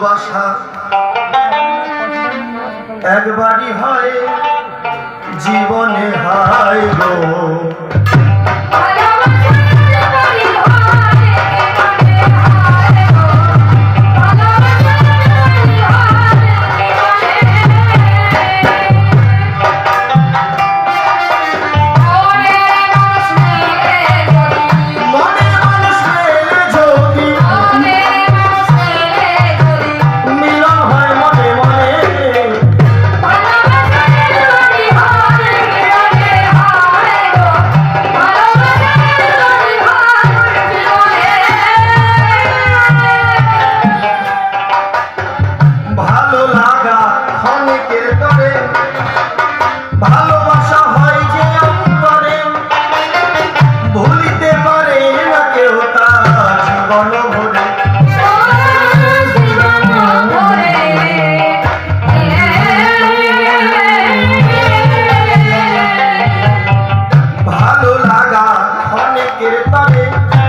ভালোবাসা একবারই হয় জীবনে হায় গো। Thank you.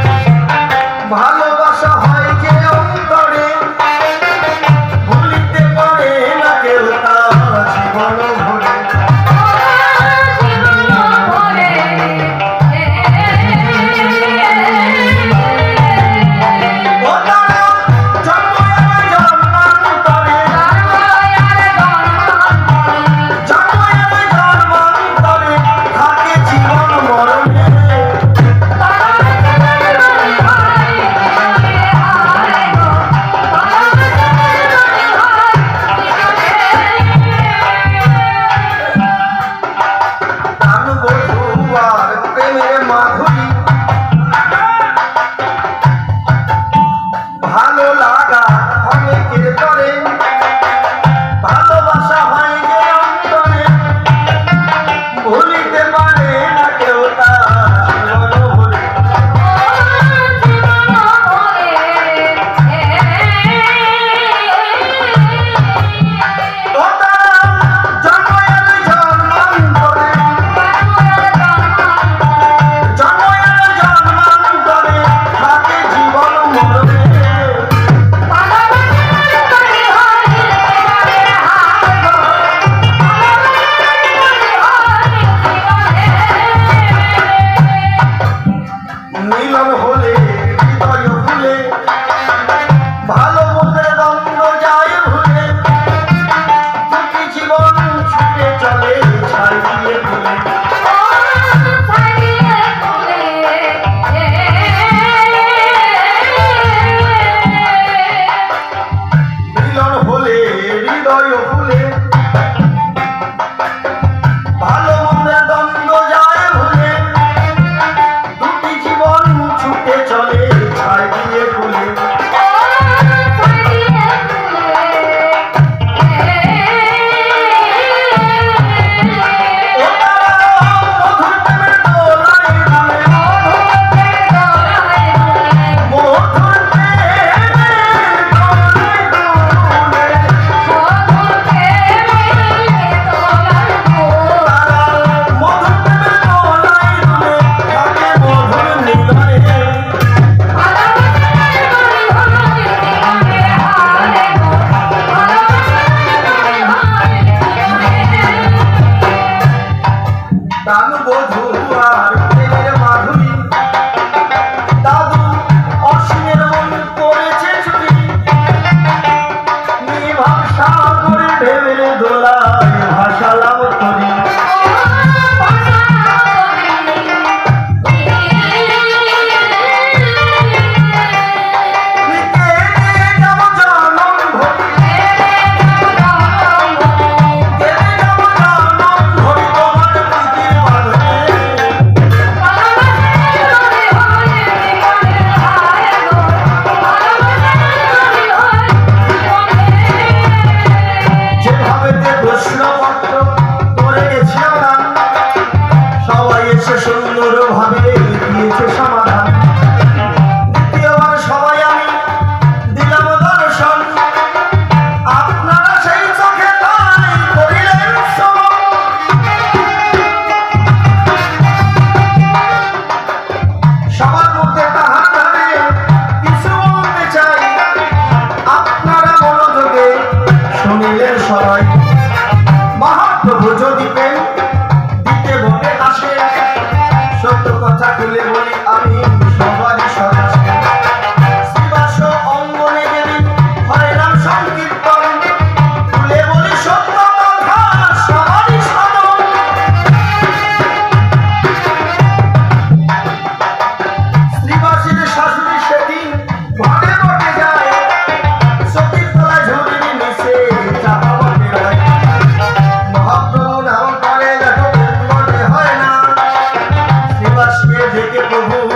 ಮಾಡುವು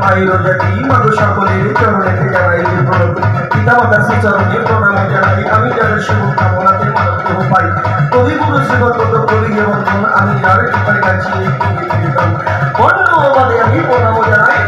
মায়ের জাতি মাগো সকলের চরণেতে জানাই যে প্রণত পিতামাতার শ্রীচরণে প্রণাম জানাই। আমি যাদের শুভ কামনাতে মানব পাই কবিগুরু শ্রীগত কবি বন্ধন আমি যার বাদে আমি প্রণাম জানাই।